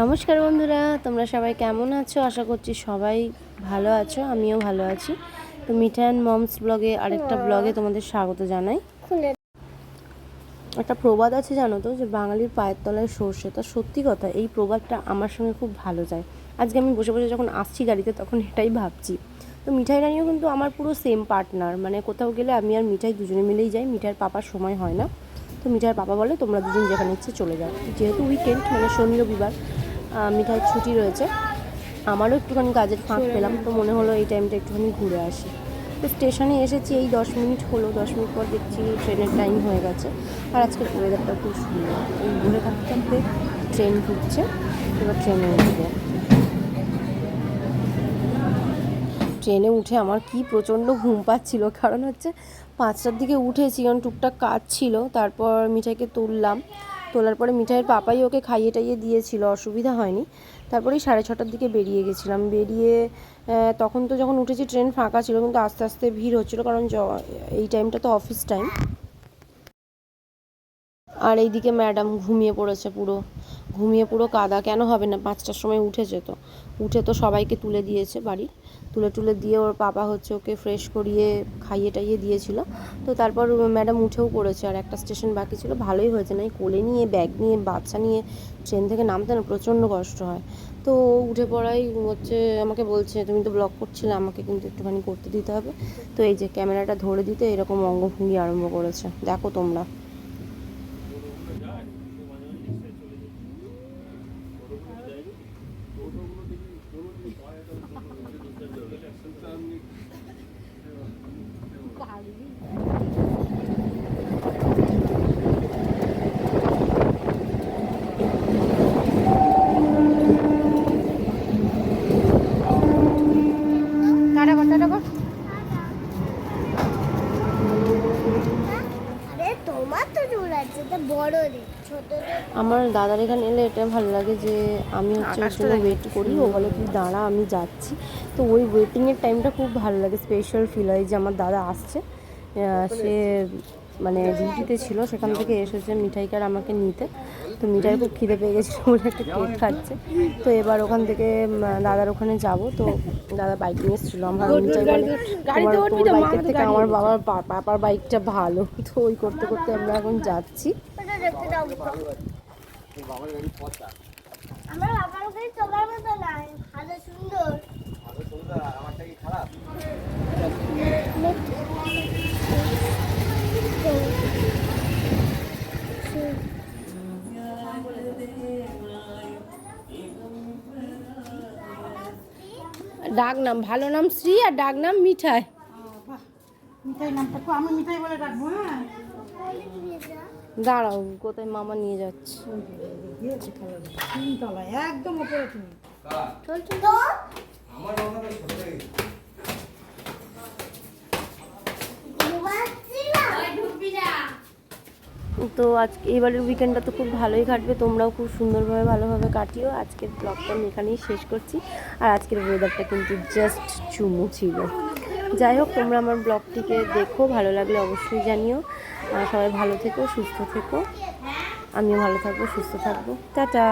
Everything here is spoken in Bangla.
নমস্কার বন্ধুরা, তোমরা সবাই কেমন আছো? আশা করছি সবাই ভালো আছো, আমিও ভালো আছি। তো মিঠা অ্যান্ড মমস ব্লগে আরেকটা ব্লগে তোমাদের স্বাগত জানাই। একটা প্রবাদ আছে জানো তো, যে বাঙালির পায়ের তলায় সর্ষে। তা সত্যি কথা, এই প্রবাদটা আমার সঙ্গে খুব ভালো যায়। আজকে আমি বসে বসে যখন আসছি গাড়িতে, তখন এটাই ভাবছি। তো মিঠাই রানিও কিন্তু আমার পুরো সেম পার্টনার মানে কোথাও গেলে আমি আর মিঠাই দুজনে মিলেই যাই, মিঠাইয়ের পাপার সময় হয় না। তো মিঠাইয়ের পাপা বলে, তোমরা দুজন যেখানে ইচ্ছে চলে যাও। যেহেতু উইকেন্ড মানে শনি, রবিবার মিঠাইয়ের ছুটি রয়েছে। আমারও একটুখানি কাজের ফাঁক পেলাম তো মনে হলো এই টাইমটা একটুখানি ঘুরে আসি। তো স্টেশনে এসেছি এই দশ মিনিট হলো দশ মিনিট পর দেখছি ট্রেনের টাইম হয়ে গেছে। আর আজকের ওয়েদারটা খুব সুন্দর। এই ঘুরে থাকতে থাকতে ট্রেন ঢুকছে এবার ট্রেনে উঠবো। ট্রেনে উঠে আমার কি প্রচণ্ড ঘুম পাচ্ছিল কারণ হচ্ছে পাঁচটার দিকে উঠেছি কারণ টুকটাক কাজ ছিল তারপর মিঠাইকে তুললাম। তোলার পরে মিঠাইয়ের পাপাই ওকে খাইয়ে টাইয়ে দিয়েছিল, অসুবিধা হয়নি। তারপরেই সাড়ে ছটার দিকে বেরিয়ে গেছিলাম। বেরিয়ে তখন তো যখন উঠেছি, ট্রেন ফাঁকা ছিল, কিন্তু আস্তে আস্তে ভিড় হচ্ছিল, কারণ এই টাইমটা তো অফিস টাইম আর এইদিকে ম্যাডাম ঘুমিয়ে পড়েছে পুরো। ঘুমিয়ে পুরো কাদা। কেন হবে না? পাঁচটার সময় উঠেছে তো। উঠে তো সবাইকে তুলে দিয়েছে বাড়ির। তুলে তুলে দিয়ে ওর পাপা হচ্ছে ওকে ফ্রেশ করিয়ে খাইয়ে টাইয়ে দিয়েছিল। তো তারপর ম্যাডাম উঠেও পড়েছে। আর একটা স্টেশন বাকি ছিল। ভালোই হয়েছে। না, এই কোলে নিয়ে ব্যাগ নিয়ে, বাচ্চা নিয়ে ট্রেন থেকে নামতে না প্রচণ্ড কষ্ট হয়। তো উঠে পড়াই হচ্ছে আমাকে বলছে, তুমি তো ব্লগ করছিলে, আমাকে কিন্তু একটুখানি করতে দিতে হবে। তো এই যে ক্যামেরাটা ধরে দিতে এরকম অঙ্গভঙ্গি আরম্ভ করেছে। দেখো তোমরা টাটা কর টাটা কর আরে তোমার তো চুল আছে এটা বড় রে ছোট আমার দাদার এখানে এলে এটা ভালো লাগে যে আমি হচ্ছে ওয়েট করি ও বলে তুই দাঁড়া আমি যাচ্ছি। তো ওই ওয়েটিংয়ের টাইমটা খুব ভালো লাগে স্পেশাল ফিল হয় যে আমার দাদা আসছে। সে মানে ডিউটিতে ছিল সেখান থেকে এসেছে মিঠাইকার আমাকে নিতে। তো মিঠাই খুব খিদে পেয়ে গেছিল বলে একটা কেক খাচ্ছে। তো এবার ওখান থেকে দাদার ওখানে যাব। তো দাদা বাইক নিয়ে এসেছিল আমার মিঠাই বলে তোমার তোর বাইকের থেকে আমার বাবার পাপার বাইকটা ভালো। তো ওই করতে করতে আমরা এখন যাচ্ছি। আমার বাবার কাছে তোমার মতো নাই ভালো সুন্দর। ডাক নাম ভালো নাম শ্রী আর ডাক নাম মিঠাই। মিঠাই নামটা আমি মিঠাই বলে ডাকবো হ্যাঁ? দাঁড়াও কোথায় মামা নিয়ে যাচ্ছে? একদম ওপরে তুমি তো ঘুমাচ্ছি না তো আজকে এবারের উইকেন্ডটা তো খুব ভালোই কাটবে। তোমরাও খুব সুন্দরভাবে ভালোভাবে কাটিও। আজকের ব্লগটা আমি এখানেই শেষ করছি। আর আজকের ওয়েদারটা কিন্তু জাস্ট চুমু ছিল। যাই হোক, তোমরা আমার ব্লগটিকে দেখো, ভালো লাগলে অবশ্যই জানিও। সবাই ভালো থেকো, সুস্থ থেকো। আমিও ভালো থাকব, সুস্থ থাকব। টাটা!